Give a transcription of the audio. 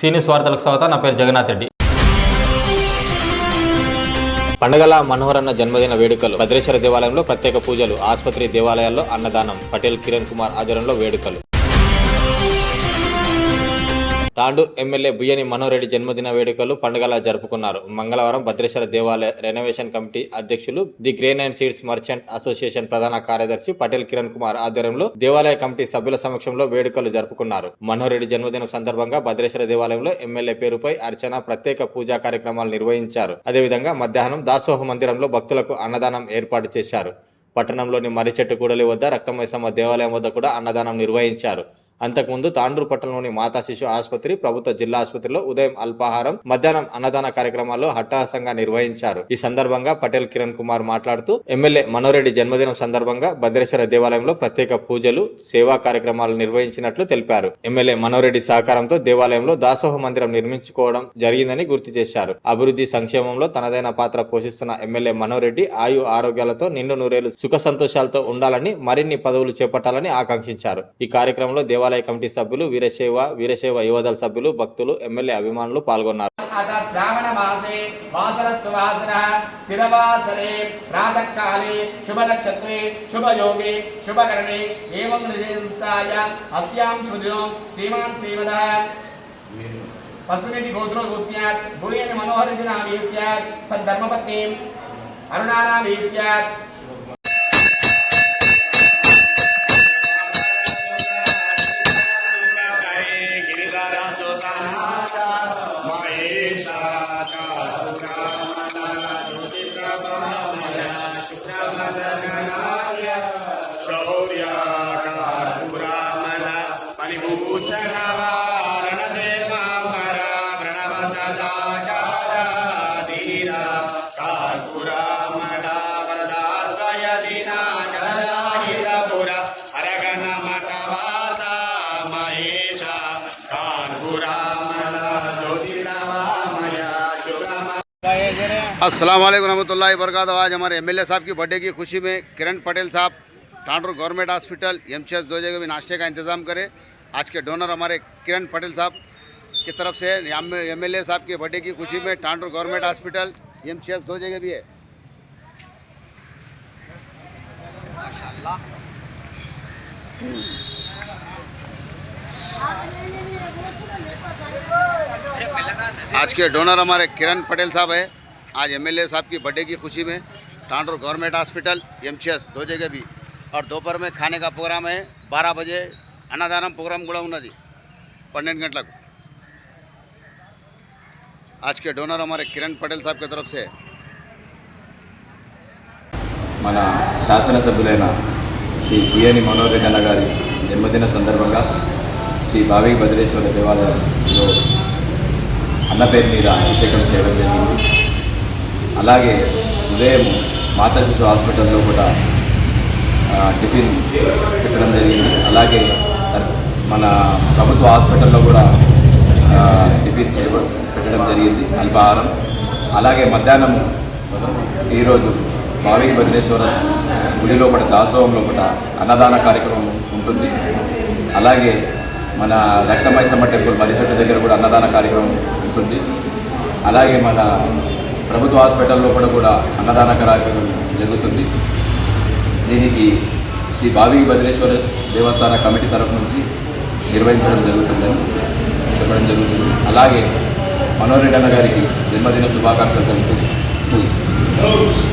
సీనియస్ వార్తలకు స్వాగతం. నా పేరు జగన్నాథ్ రెడ్డి. పండగల మనోహరన్న జన్మదిన వేడుకలు. భద్రేశ్వర దేవాలయంలో ప్రత్యేక పూజలు. ఆసుపత్రి దేవాలయాల్లో అన్నదానం. పటేల్ కిరణ్ కుమార్ ఆధ్వర్యంలో వేడుకలు. తాండు ఎమ్మెల్యే బుయ్యని మనోరెడ్డి జన్మదిన వేడుకలు పండుగల జరుపుకున్నారు. మంగళవారం భద్రేశ్వర దేవాలయ రెనోవేషన్ కమిటీ అధ్యక్షులు the grain and seeds merchant association ప్రధాన కార్యదర్శి పటేల్ కిరణ్ కుమార్ ఆధ్వర్యంలో దేవాలయ కమిటీ సభ్యుల సమక్షంలో వేడుకలు జరుపుకున్నారు. మనోరెడ్డి జన్మదినం సందర్భంగా భద్రేశ్వర దేవాలయంలో ఎమ్మెల్యే పేరుపై అర్చన ప్రత్యేక పూజా కార్యక్రమాలు నిర్వహించారు. అదేవిధంగా మధ్యాహ్నం దాసోహ మందిరంలో భక్తులకు అన్నదానం ఏర్పాటు చేశారు. పట్టణంలోని మర్రిచెట్టు కూడలి వద్ద రక్తమైసమ్మ దేవాలయం వద్ద కూడా అన్నదానం నిర్వహించారు. అంతకుముందు తాండూరు పట్టణంలోని మాతా శిశు ఆసుపత్రి ప్రభుత్వ జిల్లా ఆసుపత్రిలో ఉదయం అల్పాహారం మధ్యాహ్నం అన్నదాన కార్యక్రమాల్లో హట్టాహసంగా నిర్వహించారు. ఈ సందర్భంగా పటేల్ కిరణ్ కుమార్ మాట్లాడుతూ ఎమ్మెల్యే మనోరెడ్డి జన్మదినం సందర్భంగా భద్రేశ్వర దేవాలయంలో ప్రత్యేక పూజలు సేవా కార్యక్రమాలు నిర్వహించినట్లు తెలిపారు. ఎమ్మెల్యే మనోరెడ్డి సహకారంతో దేవాలయంలో దాసోహ మందిరం నిర్మించుకోవడం జరిగిందని గుర్తు చేశారు. అభివృద్ధి సంక్షేమంలో తనదైన పాత్ర పోషిస్తున్న ఎమ్మెల్యే మనోరెడ్డి ఆయు ఆరోగ్యాలతో నిండు నూరేళ్ళు సుఖ సంతోషాలతో ఉండాలని మరిన్ని పదవులు చేపట్టాలని ఆకాంక్షించారు. ఈ కార్యక్రమంలో దేవాలయం దేవాలయ కమిటీ సభ్యులు వీరశైవ వీరశైవ యువదల సభ్యులు భక్తులు ఎమ్మెల్యే అభిమానులు పాల్గొన్నారు. పస్మిటి గోత్రో గోస్యాత్ భూయన్ మనోహరిజనామీ స్యాత్ సద్ధర్మపత్నీం అరుణానామీ స్యాత్. वालेकुम रहमतुल्लाहि वबरकातुहू। आज हमारे एमएलए साहब की बर्थडे की खुशी में किरण पटेल साहब, टांडूर गवर्नमेंट हॉस्पिटल, एम दो जगह भी नाश्ते का इंतज़ाम करें। आज के डोनर हमारे किरण पटेल साहब की तरफ़ से, एम एल साहब के बर्थडे की खुशी में Tandur government hospital, M C दो जगह भी है। आज के डोनर हमारे किरण पटेल साहब है। आज एमएलए साहब की बर्थडे की खुशी में टांडूर गवर्नमेंट हॉस्पिटल एमसीएस दो जगह भी। और दोपहर में खाने का प्रोग्राम है, बारह बजे అన్నదానం ప్రోగ్రామ్ కూడా ఉన్నది పన్నెండు గంటలకు आज के डोनर हमारे किरण पटेल साहब की तरफ से है మన శాసనసభ్యులైన శ్రీ బియ్యని మనోహర్ అన్న గారి జన్మదిన సందర్భంగా శ్రీ భావి భద్రేశ్వర దేవాలయంలో అన్న పేరు మీద అభిషేకం చేయడం జరిగింది అలాగే ఉదయం మాతా శిశు హాస్పిటల్లో కూడా ఆ, టిఫిన్ పెట్టడం జరిగింది అలాగే సర్- మన ప్రభుత్వ హాస్పిటల్లో కూడా టిఫిన్ చేయ పెట్టడం జరిగింది. అల్పాహారం అలాగే మధ్యాహ్నం ఈరోజు భావి భద్రేశ్వర గుడి లోపల దాసోహం లోపల అన్నదాన కార్యక్రమం ఉంటుంది. అలాగే మన రక్తమైసమ్మ టెంపుల్ మర్రిచెట్టు దగ్గర కూడా అన్నదాన కార్యక్రమం ఉంటుంది. అలాగే మన ప్రభుత్వ హాస్పిటల్ లోపల కూడా అన్నదాన కార్యక్రమం జరుగుతుంది. దీనికి శ్రీ భావి భద్రేశ్వర దేవస్థాన కమిటీ తరఫు నుంచి నిర్వహించడం జరుగుతుందని చెప్పడం జరుగుతుంది అలాగే మనోరెడ్డి అన్న గారికి జన్మదిన శుభాకాంక్షలు తెలుపుతూ ముగిస్తున్నాను.